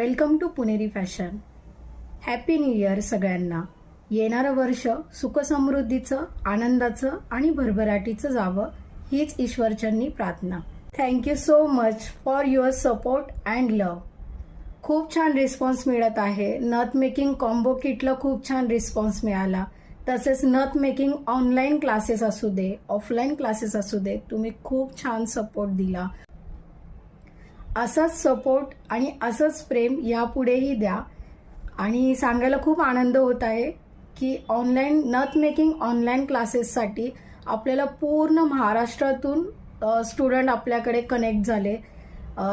Welcome to Puneri fashion. Happy new year सगळ्यांना. येणारं वर्ष सुखसमृद्धीचं आनंदाचं आणि भरभराटीचं जावं हीच ईश्वरचरणी प्रार्थना. Thank you so much for your support and love खूप छान रिस्पॉन्स मिळत आहे. नथ मेकिंग कॉम्बो किटला खूप छान रिस्पॉन्स मिळाला. तसेच नथ मेकिंग ऑनलाईन क्लासेस असू दे ऑफलाईन क्लासेस असू दे तुम्ही खूप छान सपोर्ट दिला. असाच सपोर्ट आणि असंच प्रेम यापुढेही द्या. आणि सांगायला खूप आनंद होत आहे की ऑनलाईन नथ मेकिंग ऑनलाईन क्लासेससाठी आपल्याला पूर्ण महाराष्ट्रातून स्टुडंट आपल्याकडे कनेक्ट झाले.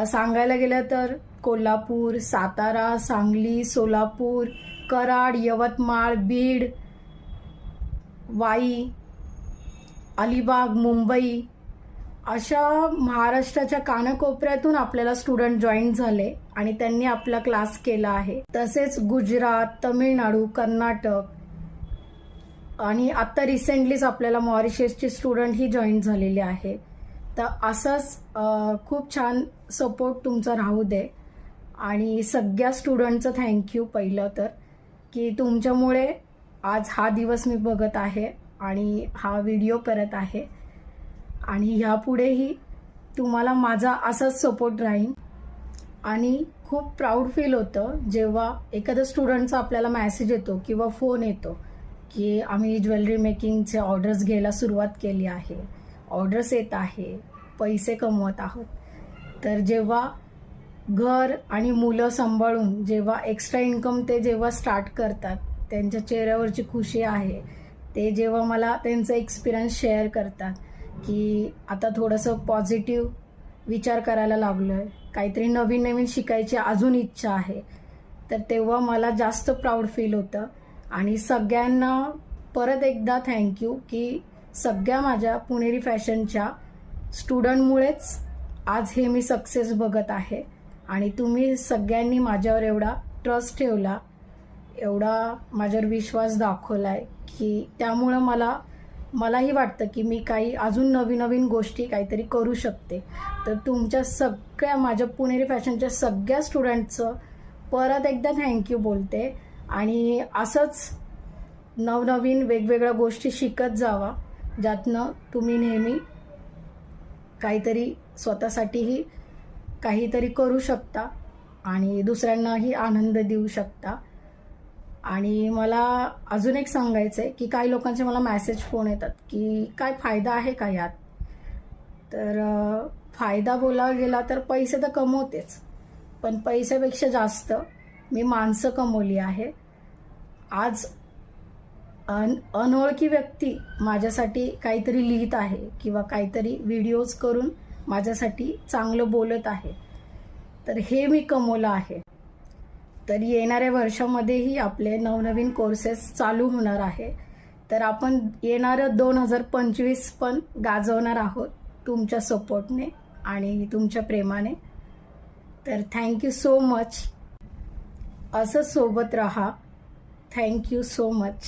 सांगायला गेलं तर कोल्हापूर सातारा सांगली सोलापूर कराड यवतमाळ बीड वाई अलिबाग मुंबई अशा महाराष्ट्राच्या कानाकोपऱ्यातून आपल्याला स्टुडंट जॉईन झाले आणि त्यांनी आपला क्लास केला आहे. तसेच गुजरात तमिळनाडू कर्नाटक आणि आता रिसेंटलीच आपल्याला मॉरिशियसचे स्टुडंट ही जॉईन झालेले आहे. तर असंच खूप छान सपोर्ट तुमचा राहू दे. आणि सगळ्या स्टुडंटचं थँक्यू पहिलं तर की तुमच्यामुळे आज हा दिवस मी बघत आहे आणि हा व्हिडिओ करत आहे. आणि ह्यापुढेही तुम्हाला माझा असाच सपोर्ट राहील आणि खूप प्राऊड फील होतं जेव्हा एखाद्या स्टुडंटचा आपल्याला मॅसेज येतो किंवा फोन येतो की आम्ही ज्वेलरी मेकिंगचे ऑर्डर्स घ्यायला सुरुवात केली आहे. ऑर्डर्स येत आहे. पैसे कमवत आहोत. तर जेव्हा घर आणि मुलं सांभाळून जेव्हा एक्स्ट्रा इन्कम ते जेव्हा स्टार्ट करतात त्यांच्या चेहऱ्यावरची खुशी आहे. ते जेव्हा मला त्यांचा एक्सपिरियन्स शेअर करतात. की आता थोडंसं पॉझिटिव्ह विचार करायला लागलो आहे काहीतरी नवीन नवीन शिकायची अजून इच्छा आहे. तर तेव्हा मला जास्त प्राऊड फील होतं. आणि सगळ्यांना परत एकदा थँक्यू की सगळ्या माझ्या पुणेरी फॅशनच्या स्टुडंटमुळेच आज हे मी सक्सेस बघत आहे. आणि तुम्ही सगळ्यांनी माझ्यावर एवढा ट्रस्ट ठेवला एवढा माझ्यावर विश्वास दाखवला आहे की त्यामुळं मला मलाही वाटतं की मी काही अजून नवीन नवीन गोष्टी काहीतरी करू शकते. तर तुमच्या सगळ्या माझ्या पुणेरी फॅशनच्या सगळ्या स्टुडंटचं परत एकदा थँक्यू बोलते. आणि असंच नवनवीन वेगवेगळ्या गोष्टी शिकत जावा ज्यातनं तुम्ही नेहमी काहीतरी स्वतःसाठीही काहीतरी करू शकता आणि दुसऱ्यांनाही आनंद देऊ शकता. आणि मला अजून एक सांगायचं आहे की काही लोकांचे मला मॅसेज फोन येतात की काय फायदा आहे का यात? तर फायदा बोलावा गेला तर पैसे तर कमवतेच. पण पैशापेक्षा जास्त मी माणसं कमवली आहे. आज अन अनोळखी व्यक्ती माझ्यासाठी काहीतरी लिहित आहे किंवा काहीतरी व्हिडिओज करून माझ्यासाठी चांगलं बोलत आहे. तर हे मी कमवलं आहे. तर येणाऱ्या वर्षामध्येही आपले नवनवीन कोर्सेस चालू होणार आहे. तर आपण येणारं दोन हजार पंचवीस पण गाजवणार आहोत तुमच्या सपोर्टने आणि तुमच्या प्रेमाने. तर थँक्यू सो मच असं सोबत राहा. Thank you so much